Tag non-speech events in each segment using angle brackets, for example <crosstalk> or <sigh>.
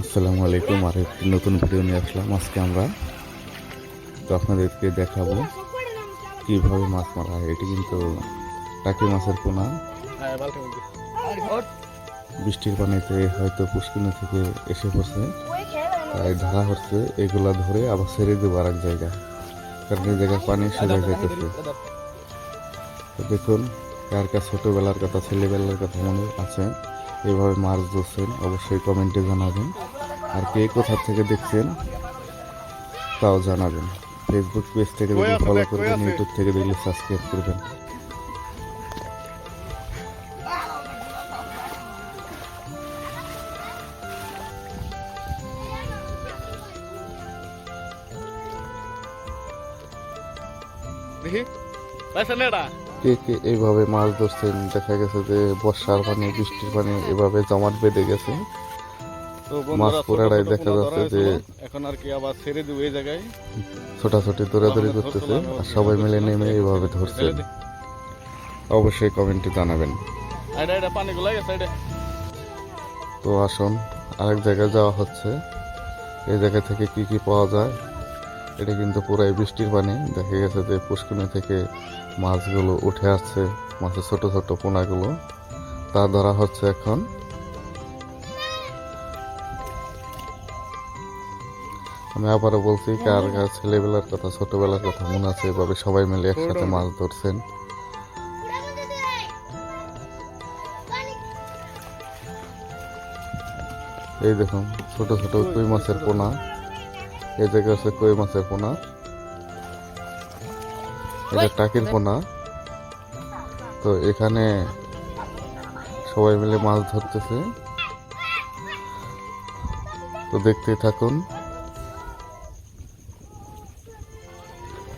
আসসালামু আলাইকুম আর একটি নতুন ভিডিও নিয়ে আসলাম। আজকে আমরা তো আপনাদেরকে দেখাবো কীভাবে মাছ মারা হয়। এটি কিন্তু টাকি মাছের পোনা। বৃষ্টির পানিতে হয়তো পুষ্কিনি থেকে এসে পড়ছে। তাই ধরা হচ্ছে এগুলা ধরে আবার ছেড়ে দেবো আর এক জায়গায় কারণ এই জায়গায় পানি শুকিয়ে যেতেছে দেখুন কার কার ছোটোবেলার কথা ছেলেবেলার কথা মনে আছে? এভাবে মাছ ধরছেন অবশ্যই কমেন্টে জানাবেন। আর কে কোথা থেকে দেখছেন তাও জানাবেন। ফেসবুক পেজ থেকে যদি ফলো করবেন ইউটিউব থেকে দেখলে সাবস্ক্রাইব করবেন। দেখি। কে কে এইভাবে মাছ ধরছেন দেখা গেছে যে বর্ষার পানি বৃষ্টির পানি এভাবে জমাট বেঁধে গেছে। মাছ পুরাটাই দেখা যাচ্ছে যে এখন আর কি আবার ছেড়ে দিব এই জায়গায়। ছোটাছুটি দৌড়াদৌড়ি করতেছে আর সবাই মিলে নেমে এইভাবে দে। অবশ্যই কমেন্টে জানাবেন। তো আসুন আরেক জায়গায় যাওয়া হচ্ছে। এই জায়গা থেকে কি কি পাওয়া যায়? এটা কিন্তু পুরাই বৃষ্টির পানি। দেখা গেছে যে পুষ্কুনি থেকে মাছগুলো উঠে আসছে মাছের ছোট ছোট পোনাগুলো। তা ধরা হচ্ছে এখন। আমি আবারও বলছি কার কার ছেলেবেলার কথা ছোটবেলার কথা মনে আছে? এভাবে সবাই মিলে একসাথে মাছ ধরছেন। এই দেখুন ছোট ছোট কই মাছের পোনা। জায়গা হচ্ছে কই মাছের পোনা? এটা টাকির পোনা। তো এখানে সবাই মিলে মাছ ধরতেছে। তো দেখতেই থাকুন।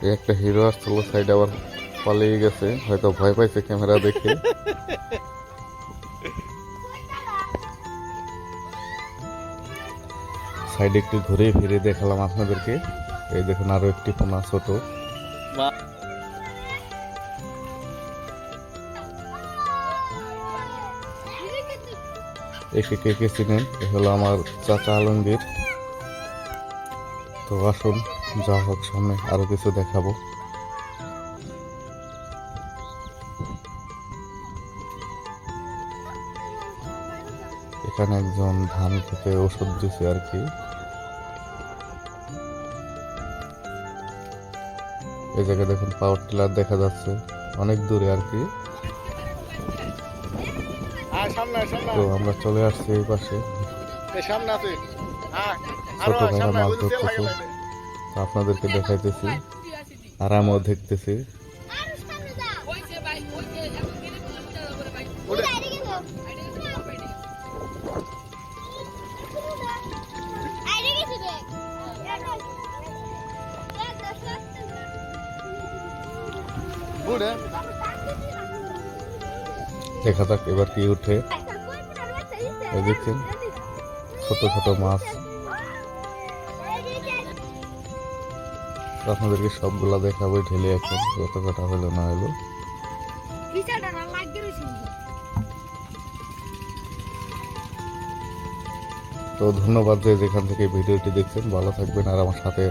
একটা হিরো আসছিল সাইড আবার পালিয়ে গেছে। হয়তো ভয় পাইছে ক্যামেরা দেখে। <laughs> সাইডে একটু ঘুরে ফিরে দেখালাম আপনাদেরকে। এই দেখুন আরও একটি পোনা ছোট। একে কে কে চিনেন? এ হলো আমার চাচা আলমগীর। তো আসুন যা হোক সামনে আরও কিছু দেখাবো। এখানে একজন ধান খেতে ওষুধ দিছে আর কি। এই জায়গায় দেখুন পাওয়ার টিলার দেখা যাচ্ছে অনেক দূরে আর কি। সামনে তো আমরা চলে আসছি এই পাশে। আরও ছোট ভাইরা মাছ ধরতেছে। আপনাদেরকে দেখাইতেছি। আরামও দেখতেছি। দেখা যাক এবার কি উঠে দেখছেন ছোট ছোট মাছ। আপনাদেরকে সবগুলা দেখাবো ঢেলে এখন কত কটা হলো না হলো। তো ধন্যবাদ যে যেখান থেকে ভিডিওটি দেখছেন ভালো থাকবেন আর আমার সাথে